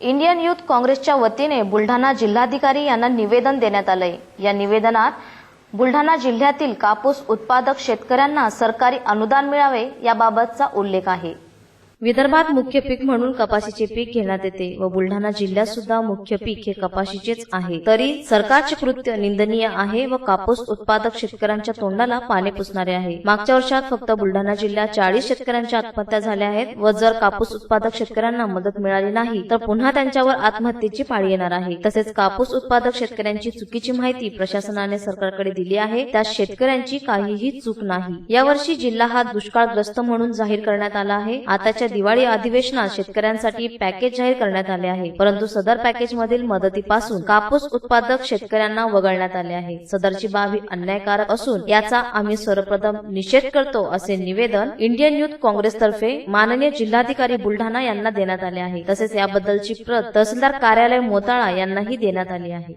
Indian youth काँग्रेसच्या वतीने बुलढाणा जिल्हाधिकारी यांना निवेदन देण्यात आलंय. या निवेदनात बुलढाणा जिल्ह्यातील कापूस उत्पादक शेतकऱ्यांना सरकारी अनुदान मिळावे याबाबतचा उल्लेख आहे. विदर्भात मुख्य पीक म्हणून कपाशीचे पीक घेण्यात येते व बुलढाणा जिल्ह्यात सुद्धा मुख्य पीक हे कपाशीचेच आहे. तरी सरकारचे कृत्य निंदनीय आहे व कापूस उत्पादक शेतकऱ्यांच्या तोंडाला पाणी पुसणारे आहे. मागच्या वर्षात फक्त बुलढाणा जिल्ह्यात चाळीस शेतकऱ्यांच्या आत्महत्या झाल्या आहेत व जर कापूस उत्पादक शेतकऱ्यांना मदत मिळाली नाही तर पुन्हा त्यांच्यावर आत्महत्येची पाळी येणार आहे. तसेच कापूस उत्पादक शेतकऱ्यांची चुकीची माहिती प्रशासनाने सरकारकडे दिली आहे. त्यात शेतकऱ्यांची काहीही चूक नाही. यावर्षी जिल्हा हा दुष्काळग्रस्त म्हणून जाहीर करण्यात आला आहे. आताच्या दिवाळी अधिवेशनात शेतकऱ्यांसाठी पॅकेज जाहीर करण्यात आले आहे. परंतु सदर पॅकेज मधील मदतीपासून कापूस उत्पादक शेतकऱ्यांना वगळण्यात आले आहे. सदरची बाब ही अन्यायकारक असून याचा आम्ही सर्वप्रथम निषेध करतो असे निवेदन इंडियन युथ काँग्रेसतर्फे माननीय जिल्हाधिकारी बुलढाणा यांना देण्यात आले आहे. तसेच याबद्दलची प्रत तहसीलदार कार्यालय मोताळा यांनाही देण्यात आली आहे.